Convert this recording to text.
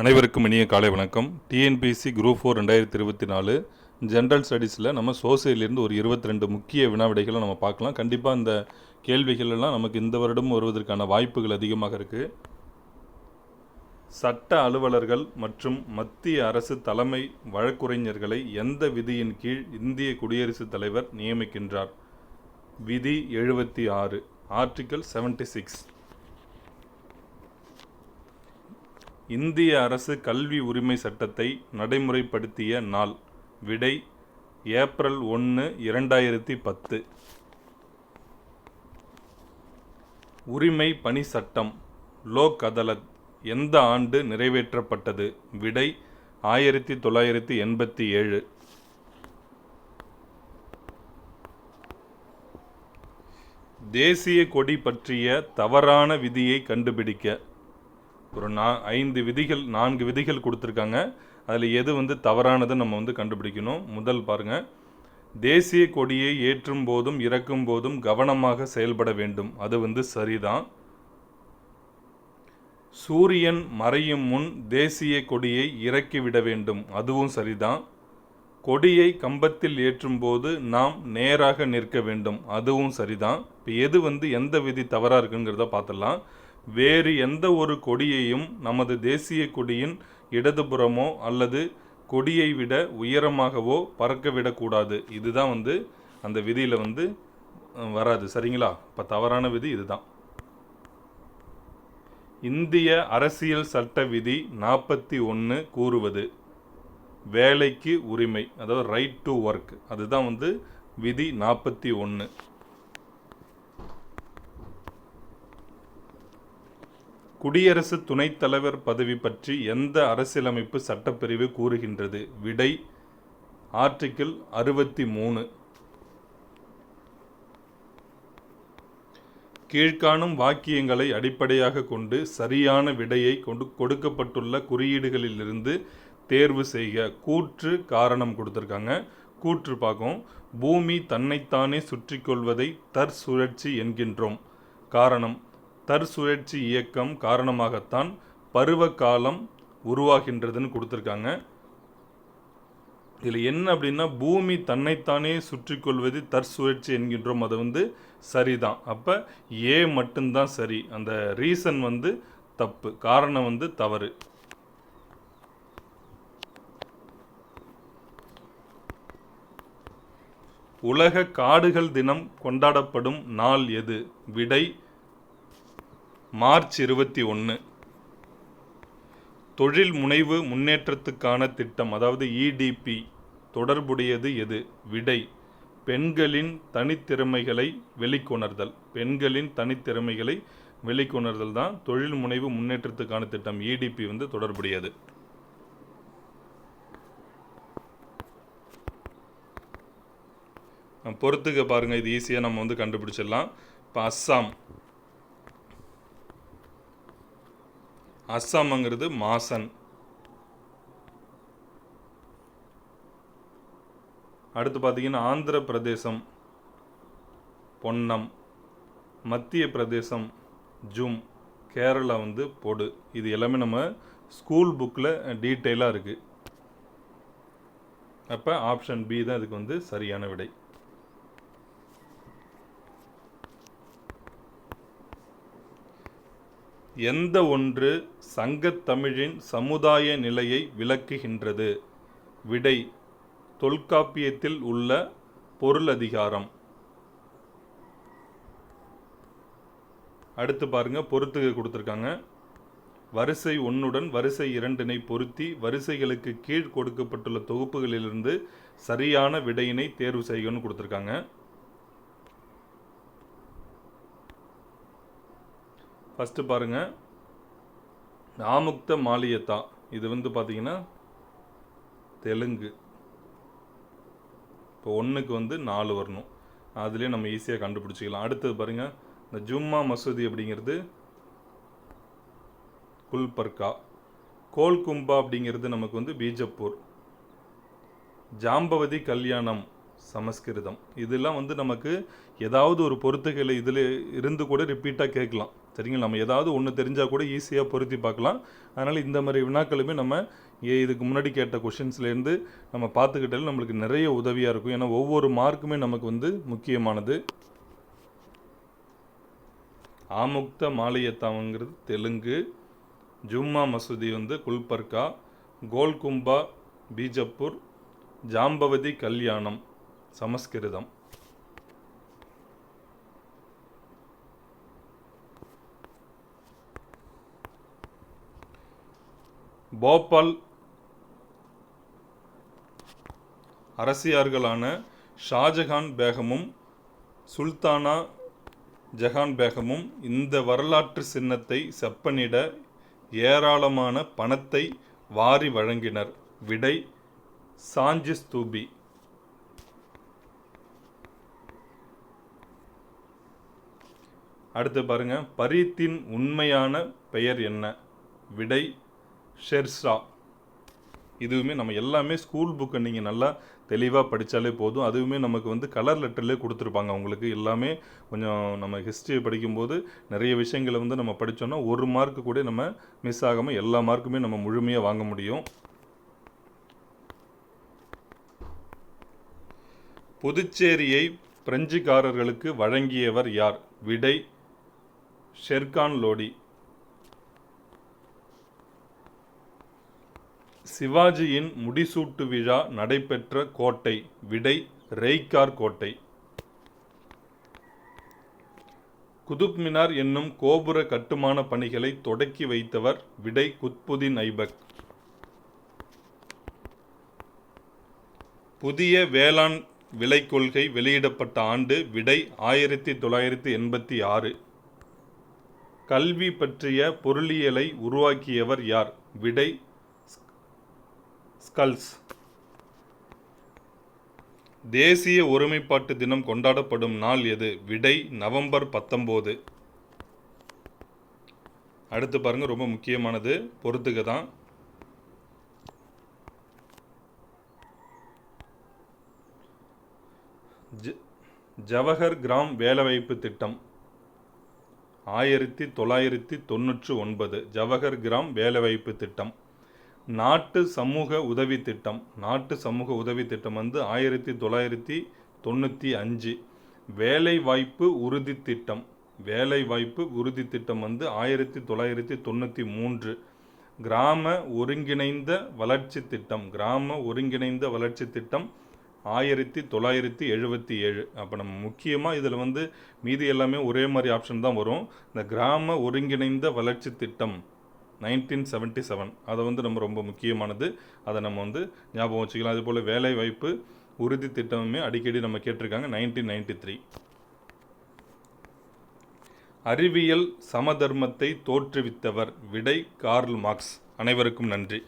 அனைவருக்கும் இனிய காலை வணக்கம். டிஎன்பிசி குரூப் ஃபோர் ரெண்டாயிரத்தி இருபத்தி நாலு ஜென்ரல் ஸ்டடீஸில் நம்ம சோசியலிருந்து ஒரு இருபத்தி ரெண்டு முக்கிய வினாவிடைகளை நம்ம பார்க்கலாம். கண்டிப்பாக இந்த கேள்விகளெல்லாம் நமக்கு இந்த வருடம் வருவதற்கான வாய்ப்புகள் அதிகமாக இருக்குது சட்ட அலுவலர்கள் மற்றும் மத்திய அரசு தலைமை வழக்குரைஞர்களை எந்த விதியின் கீழ் இந்திய குடியரசுத் தலைவர் நியமிக்கின்றார்? விதி எழுபத்தி ஆறு ஆர்டிக்கல் செவன்டி சிக்ஸ் இந்திய அரசு கல்வி உரிமை சட்டத்தை நடைமுறைப்படுத்திய நாள் விடை ஏப்ரல் ஒன்று இரண்டாயிரத்தி பத்து. உரிமை பணி சட்டம் லோக் அதாலத் எந்த ஆண்டு நிறைவேற்றப்பட்டது? விடை ஆயிரத்தி தொள்ளாயிரத்தி எண்பத்தி ஏழு. தேசிய கொடி பற்றிய தவறான விதியை கண்டுபிடிக்க ஒரு நா ஐந்து விதிகள் நான்கு விதிகள் கொடுத்துருக்காங்க. அதில் எது வந்து தவறானது நம்ம வந்து கண்டுபிடிக்கணும். முதல் பாருங்க. தேசிய கொடியை ஏற்றும் போதும் இறக்கும் போதும் கவனமாக செயல்பட வேண்டும். அது வந்து சரிதான். சூரியன் மறையும் முன் தேசிய கொடியை இறக்கிவிட வேண்டும். அதுவும் சரிதான். கொடியை கம்பத்தில் ஏற்றும் போது நாம் நேராக நிற்க வேண்டும். அதுவும் சரிதான். இப்போ எது வந்து எந்த விதி தவறாக இருக்குங்கிறத பார்த்துடலாம். வேறு எந்த ஒரு கொடியையும் நமது தேசிய கொடியின் இடதுபுறமோ அல்லது கொடியை விட உயரமாகவோ பறக்க விடக்கூடாது இதுதான் வந்து அந்த விதியில் வந்து வராது. சரிங்களா? இப்போ தவறான விதி இதுதான். இந்திய அரசியல் சட்ட விதி நாற்பத்தி ஒன்று கூறுவது வேலைக்கு உரிமை அதாவது ரைட் டு ஒர்க் அதுதான் வந்து விதி நாற்பத்தி ஒன்று குடியரசு துணைத் தலைவர் பதவி பற்றி எந்த அரசியலமைப்பு சட்டப்பிரிவு கூறுகின்றது? விடை ஆர்டிகிள் அறுபத்தி மூணு கீழ்காணும் வாக்கியங்களை அடிப்படையாக கொண்டு சரியான விடையை கொண்டு கொடுக்கப்பட்டுள்ள குறியீடுகளிலிருந்து தேர்வு செய்க. கூற்று காரணம் கொடுத்துருக்காங்க. கூற்று பார்க்கும் பூமி தன்னைத்தானே சுற்றி கொள்வதை தற்சுழற்சி என்கின்றோம். காரணம் தற்சுழற்சி இயக்கம் காரணமாகத்தான் பருவ காலம் உருவாகின்றதுன்னு கொடுத்துருக்காங்க. இதில் என்ன அப்படின்னா பூமி தன்னைத்தானே சுற்றி கொள்வது தற்சுழற்சி என்கின்றோம். அது வந்து சரிதான். அப்போ ஏ மட்டும்தான் சரி. அந்த ரீசன் வந்து தப்பு. காரணம் வந்து தவறு. உலக காடுகள் தினம் கொண்டாடப்படும் நாள் எது? விடை மார்ச் இருபத்தி ஒன்று தொழில் முனைவு முன்னேற்றத்துக்கான திட்டம் அதாவது இடிபி தொடர்புடையது எது? விடை பெண்களின் தனித்திறமைகளை வெளிக்கொணர்தல். பெண்களின் தனித்திறமைகளை வெளிக்கொணர்தல் தான் தொழில் முனைவு முன்னேற்றத்துக்கான திட்டம். இடிபி வந்து தொடர்புடையது. பொறுத்துக்க பாருங்கள் இது ஈஸியாக நம்ம வந்து கண்டுபிடிச்சிடலாம். இப்போ அஸ்ஸாம். அஸ்ஸாம்ங்கிறது மாசன். அடுத்து பார்த்தீங்கன்னா ஆந்திர பிரதேசம் பொன்னம். மத்திய பிரதேசம் ஜூம். கேரளா வந்து பொடு. இது எல்லாமே நம்ம ஸ்கூல் புக்கில் டீட்டெயிலாக இருக்குது அப்போ ஆப்ஷன் பி தான் இதுக்கு வந்து சரியான விடை. எந்த ஒன்று சங்கத்தமிழின் சமுதாய நிலையை விளக்குகின்றது? விடை தொல்காப்பியத்தில் உள்ள பொருளதிகாரம் அடுத்து பாருங்க பொறுத்துக கொடுத்துருக்காங்க. வரிசை ஒன்றுடன் வரிசை இரண்டினை பொருத்தி வரிசைகளுக்கு கீழ் கொடுக்கப்பட்டுள்ள தொகுப்புகளிலிருந்து சரியான விடையினை தேர்வு செய்யணும்னு கொடுத்துருக்காங்க. ஃபஸ்ட்டு பாருங்க. ஆமுக்த மாலியத்தா. இது வந்து பார்த்தீங்கன்னா தெலுங்கு. இப்போ ஒன்றுக்கு வந்து நாலு வரணும். அதுலேயே நம்ம ஈஸியாக கண்டுபிடிச்சிக்கலாம். அடுத்தது பாருங்க இந்த ஜும்மா மசூதி அப்படிங்கிறது குல்பர்கா. கோல்கும்பா அப்படிங்கிறது நமக்கு வந்து பீஜப்பூர். ஜாம்பவதி கல்யாணம். சமஸ்கிருதம். இதெல்லாம் வந்து நமக்கு ஏதாவது ஒரு பொருத்துகளை இதில் இருந்து கூட ரிப்பீட்டாக கேட்கலாம். சரிங்களா? நம்ம ஏதாவது ஒன்று தெரிஞ்சால் கூட ஈஸியாக பொருத்தி பார்க்கலாம். அதனால் இந்த மாதிரி வினாக்களுமே நம்ம ஏ இதுக்கு முன்னாடி கேட்ட கொஷின்ஸ்லேருந்து நம்ம பார்த்துக்கிட்டாலும் நம்மளுக்கு நிறைய உதவியாக இருக்கும். ஏன்னா ஒவ்வொரு மார்க்குமே நமக்கு வந்து முக்கியமானது. ஆமுக்த மாலையத்தாங்கிறது தெலுங்கு. ஜும்மா மசூதி வந்து குல்பர்கா. கோல்கும்பா பீஜப்பூர். ஜாம்பவதி கல்யாணம். சமஸ்கிருதம். போபால் அரசியார்களான ஷாஜஹான் பேகமும் சுல்தானா ஜஹான் பேகமும் இந்த வரலாற்று சின்னத்தை செப்பனிட ஏராளமான பணத்தை வாரி வழங்கினர். விடை சாஞ்சி ஸ்தூபி அடுத்து பாருங்க பரீத்தின் உண்மையான பெயர் என்ன? விடை ஷெர்ஷா. இதுவுமே நம்ம எல்லாமே ஸ்கூல் புக்கை நீங்கள் நல்லா தெளிவாக படித்தாலே போதும். அதுவுமே நமக்கு வந்து கலர் லெட்டர்லேயே கொடுத்துருப்பாங்க அவங்களுக்கு. எல்லாமே கொஞ்சம் நம்ம ஹிஸ்ட்ரியை படிக்கும்போது நிறைய விஷயங்களை வந்து நம்ம படித்தோன்னா ஒரு மார்க்கு கூட நம்ம மிஸ் ஆகாமல் எல்லா மார்க்குமே நம்ம முழுமையாக வாங்க முடியும். புதுச்சேரியை பிரெஞ்சுக்காரர்களுக்கு வழங்கியவர் யார்? விடை ஷெர்கான் லோடி. சிவாஜியின் முடிசூட்டு விழா நடைபெற்ற கோட்டை விடை ரெய்கார் கோட்டை. குதுப் மினார் என்னும் கோபுர கட்டுமான பணிகளை தொடக்கி வைத்தவர் விடை குத்புதீன் ஐபக் புதிய வேளாண் விலை கொள்கை வெளியிடப்பட்ட ஆண்டு விடை ஆயிரத்தி தொள்ளாயிரத்தி எண்பத்தி ஆறு. கல்வி பற்றிய பொருளியலை உருவாக்கியவர் யார்? விடை ஸ்கல்ஸ். தேசிய ஒருமைப்பாட்டு தினம் கொண்டாடப்படும் நாள் எது? விடை நவம்பர் பத்தொம்போது. அடுத்து பாருங்க ரொம்ப முக்கியமானது. பொறுத்துக்க தான். ஜ- ஜவஹர் கிராம் வேலைவாய்ப்பு திட்டம். ஆயிரத்தி தொள்ளாயிரத்தி தொண்ணூற்று ஒன்பது ஜவஹர் கிராம் வேலைவாய்ப்பு திட்டம். நாட்டு சமூக உதவி திட்டம். நாட்டு சமூக உதவி திட்டம் வந்து ஆயிரத்தி தொள்ளாயிரத்தி தொண்ணூற்றி அஞ்சு. வேலைவாய்ப்பு உறுதி திட்டம். வேலைவாய்ப்பு உறுதி திட்டம் வந்து ஆயிரத்தி தொள்ளாயிரத்தி தொண்ணூற்றி மூன்று. கிராம ஒருங்கிணைந்த வளர்ச்சி திட்டம். கிராம ஒருங்கிணைந்த வளர்ச்சி திட்டம் ஆயிரத்தி தொள்ளாயிரத்தி எழுபத்தி ஏழு. அப்போ நம்ம முக்கியமாக இதில் வந்து மீதி எல்லாமே ஒரே மாதிரி ஆப்ஷன் தான் வரும். இந்த கிராம ஒருங்கிணைந்த வளர்ச்சி திட்டம் நைன்டீன் செவன்ட்டி செவன் அதை வந்து நம்ம ரொம்ப முக்கியமானது. அதை நம்ம வந்து ஞாபகம் வச்சுக்கலாம். அதுபோல் வேலை வாய்ப்பு உறுதி திட்டமுமே அடிக்கடி நம்ம கேட்டிருக்காங்க நைன்டீன் நைன்டி த்ரீ அறிவியல் சமதர்மத்தை தோற்றுவித்தவர் விடை கார்ல் மார்க்ஸ். அனைவருக்கும் நன்றி.